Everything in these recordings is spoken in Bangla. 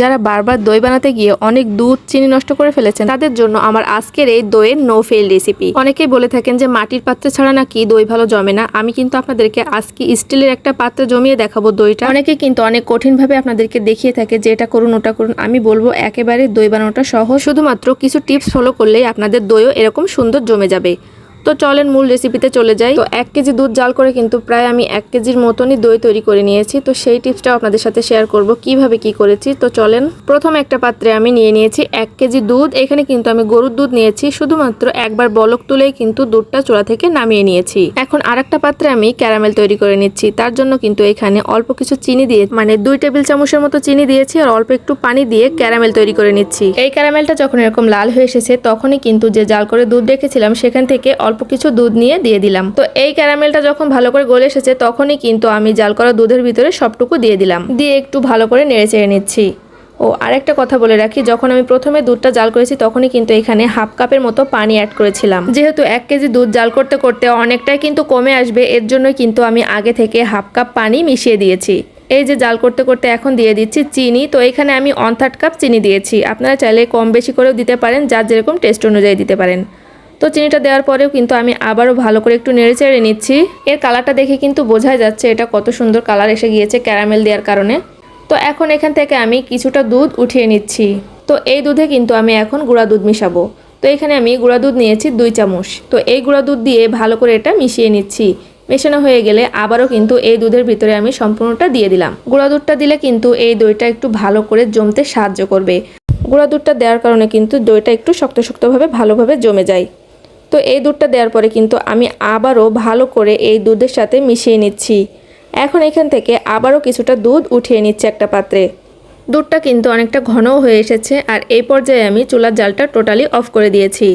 যারা বারবার দই বানাতে গিয়ে অনেক দুধ, চিনি নষ্ট করে ফেলেছেন, তাদের জন্য আমার আজকের এই দইয়ের নো ফেল রেসিপি অনেকেই বলে থাকেন যে মাটির পাত্রে ছাড়া নাকি দই ভালো জমে না। আমি কিন্তু আপনাদেরকে আজকে স্টিলের একটা পাত্রে জমিয়ে দেখাবো দইটা। অনেকে কিন্তু অনেক কঠিনভাবে আপনাদেরকে দেখিয়ে থাকে যে এটা করুন, ওটা করুন। আমি বলব একেবারে দই বানানোটা সহজ। শুধুমাত্র কিছু টিপস ফলো করলেই আপনাদের দইও এরকম সুন্দর জমে যাবে। তো চলেন মূল রেসিপিতে চলে যাই। তো এক কেজি দুধ জাল করে কিন্তু প্রায় আমি এক কেজির মতনই দই তৈরি করে নিয়েছি। তো সেই টিপসটাও আপনাদের সাথে শেয়ার করব কীভাবে কি করেছি। তো চলেন, প্রথম একটা পাত্রে আমি নিয়ে নিয়েছি এক কেজি দুধ। এখানে কিন্তু আমি গরুর দুধ নিয়েছি, শুধুমাত্র একবার বলক তুলেই কিন্তু দুধটা চূড়া থেকে নামিয়ে নিয়েছি। এখন আরেকটা পাত্রে আমি ক্যারামেল তৈরি করে নিচ্ছি। তার জন্য কিন্তু এখানে অল্প কিছু চিনি দিয়ে মানে দুই টেবিল চামচের মতো চিনি দিয়েছি আর অল্প একটু পানি দিয়ে ক্যারামেল তৈরি করে নিচ্ছি। এই ক্যারামেলটা যখন এরকম লাল হয়ে এসেছে, তখনই কিন্তু যে জাল করে দুধ রেখেছিলাম, সেখান থেকে অল্প কিছু দুধ নিয়ে দিয়ে দিলাম। তো এই ক্যারামেলটা যখন ভালো করে গলে এসেছে, তখনই কিন্তু আমি জাল করা দুধের ভিতরে সবটুকু দিয়ে দিলাম। দিয়ে একটু ভালো করে নেড়ে চেড়ে নিচ্ছি। ও, আরেকটা কথা বলে রাখি, যখন আমি প্রথমে দুধটা জাল করেছি, তখনই কিন্তু এখানে হাফ কাপের মতো পানি অ্যাড করেছিলাম। যেহেতু এক কেজি দুধ জাল করতে করতে অনেকটাই কিন্তু কমে আসবে, এর জন্য কিন্তু আমি আগে থেকে হাফ কাপ পানি মিশিয়ে দিয়েছি। এই যে জাল করতে করতে এখন দিয়ে দিচ্ছি চিনি, তো এখানে আমি অন থার্ড কাপ চিনি দিয়েছি। আপনারা চাইলে কম বেশি করেও দিতে পারেন যার যেরকম টেস্ট অনুযায়ী দিতে পারেন। তো চিনিটা দেওয়ার পরেও কিন্তু আমি আবারও ভালো করে একটু নেড়ে চেড়ে নিচ্ছি। এর কালারটা দেখে কিন্তু বোঝাই যাচ্ছে এটা কত সুন্দর কালার এসে গিয়েছে ক্যারামেল দেওয়ার কারণে। তো এখন এখান থেকে আমি কিছুটা দুধ উঠিয়ে নিচ্ছি। তো এই দুধে কিন্তু আমি এখন গুঁড়া দুধ মিশাবো। তো এখানে আমি গুঁড়া দুধ নিয়েছি দুই চামচ। তো এই গুঁড়া দুধ দিয়ে ভালো করে এটা মিশিয়ে নিচ্ছি। মেশানো হয়ে গেলে আবারও কিন্তু এই দুধের ভিতরে আমি সম্পূর্ণটা দিয়ে দিলাম। গুঁড়া দুধটা দিলে কিন্তু এই দইটা একটু ভালো করে জমতে সাহায্য করবে। গুঁড়া দুধটা দেওয়ার কারণে কিন্তু দইটা একটু শক্ত শক্তভাবে ভালোভাবে জমে যায়। তো এই দুধটা দেওয়ার পরে কিন্তু আমি আবারও ভালো করে এই দুধের সাথে মিশিয়ে নিচ্ছি। এখন এখান থেকে আবারও কিছুটা দুধ উঠিয়ে নিচ্ছে একটা পাত্রে। দুধটা কিন্তু অনেকটা ঘনও হয়ে এসেছে আর এই পর্যায়ে আমি চুলার জালটা টোটালি অফ করে দিয়েছি।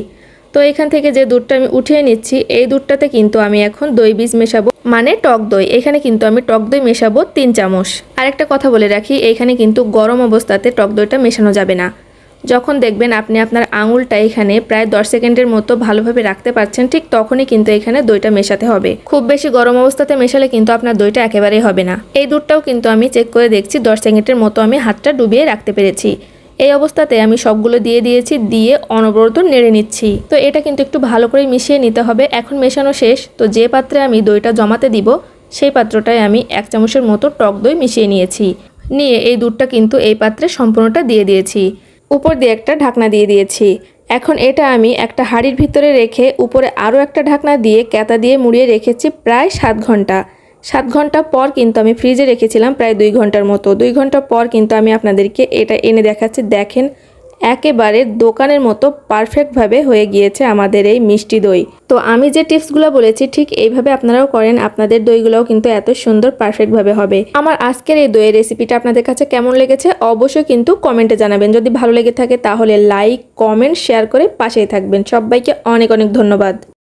তো এখান থেকে যে দুধটা আমি উঠিয়ে নিচ্ছি, এই দুধটাতে কিন্তু আমি এখন দই বীজ মেশাবো মানে টক দই। এখানে কিন্তু আমি টক দই মেশাবো তিন চামচ। আরেকটা কথা বলে রাখি, এখানে কিন্তু গরম অবস্থাতে টক দইটা মেশানো যাবে না। যখন দেখবেন আপনি আপনার আঙুলটা এখানে প্রায় দশ সেকেন্ডের মতো ভালোভাবে রাখতে পারছেন, ঠিক তখনই কিন্তু এখানে দইটা মেশাতে হবে। খুব বেশি গরম অবস্থাতে মেশালে কিন্তু আপনার দইটা একেবারেই হবে না। এই দুধটাও কিন্তু আমি চেক করে দেখছি, দশ সেকেন্ডের মতো আমি হাতটা ডুবিয়ে রাখতে পেরেছি। এই অবস্থাতে আমি সবগুলো দিয়ে দিয়েছি, দিয়ে অনবরত নেড়ে নিচ্ছি। তো এটা কিন্তু একটু ভালো করে মিশিয়ে নিতে হবে। এখন মেশানো শেষ। তো যে পাত্রে আমি দইটা জমাতে দিব, সেই পাত্রটায় আমি এক চামচের মতো টক দই মিশিয়ে নিয়েছি। নিয়ে এই দুধটা কিন্তু এই পাত্রে সম্পূর্ণটা দিয়ে দিয়েছি। উপর দিয়ে একটা ঢাকনা দিয়ে দিয়েছি। এখন এটা আমি একটা হাড়ির ভিতরে রেখে উপরে আরও একটা ঢাকনা দিয়ে ক্যাতা দিয়ে মুড়িয়ে রেখেছি প্রায় সাত ঘণ্টা। সাত ঘণ্টা পর কিন্তু আমি ফ্রিজে রেখেছিলাম প্রায় দুই ঘণ্টার মতো। দুই ঘণ্টা পর কিন্তু আমি আপনাদেরকে এটা এনে দেখাচ্ছি। দেখেন একেবারে দোকানের মতো পারফেক্টভাবে হয়ে গিয়েছে আমাদের এই মিষ্টি দই। তো আমি যে টিপসগুলো বলেছি, ঠিক এইভাবে আপনারাও করেন, আপনাদের দইগুলোও কিন্তু এত সুন্দর পারফেক্টভাবে হবে। আমার আজকের এই দইয়ের রেসিপিটা আপনাদের কাছে কেমন লেগেছে অবশ্যই কিন্তু কমেন্টে জানাবেন। যদি ভালো লেগে থাকে তাহলে লাইক কমেন্ট শেয়ার করে পাশেই থাকবেন। সবাইকে অনেক অনেক ধন্যবাদ।